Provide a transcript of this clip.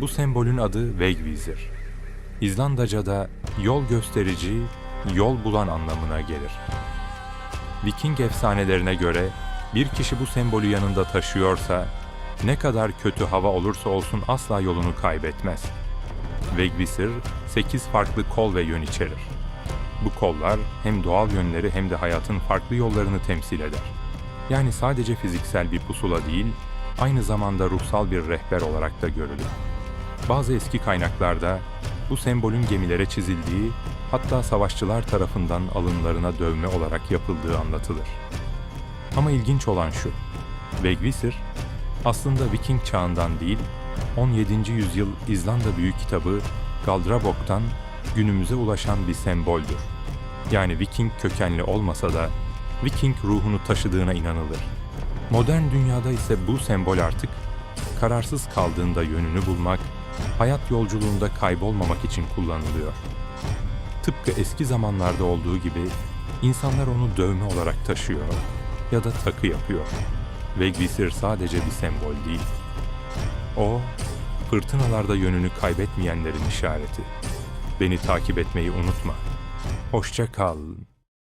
Bu sembolün adı Wegvisir. İzlandaca'da yol gösterici, yol bulan anlamına gelir. Viking efsanelerine göre bir kişi bu sembolü yanında taşıyorsa ne kadar kötü hava olursa olsun asla yolunu kaybetmez. Wegvisir 8 farklı kol ve yön içerir. Bu kollar hem doğal yönleri hem de hayatın farklı yollarını temsil eder. Yani sadece fiziksel bir pusula değil, aynı zamanda ruhsal bir rehber olarak da görülür. Bazı eski kaynaklarda bu sembolün gemilere çizildiği, hatta savaşçılar tarafından alınlarına dövme olarak yapıldığı anlatılır. Ama ilginç olan şu, Wegvisir aslında Viking çağından değil, 17. yüzyıl İzlanda büyük kitabı Galdrabok'tan günümüze ulaşan bir semboldür. Yani Viking kökenli olmasa da Viking ruhunu taşıdığına inanılır. Modern dünyada ise bu sembol artık kararsız kaldığında yönünü bulmak, hayat yolculuğunda kaybolmamak için kullanılıyor. Tıpkı eski zamanlarda olduğu gibi insanlar onu dövme olarak taşıyor ya da takı yapıyor. Ve Gvisir sadece bir sembol değil. O, fırtınalarda yönünü kaybetmeyenlerin işareti. Beni takip etmeyi unutma. Hoşça kal.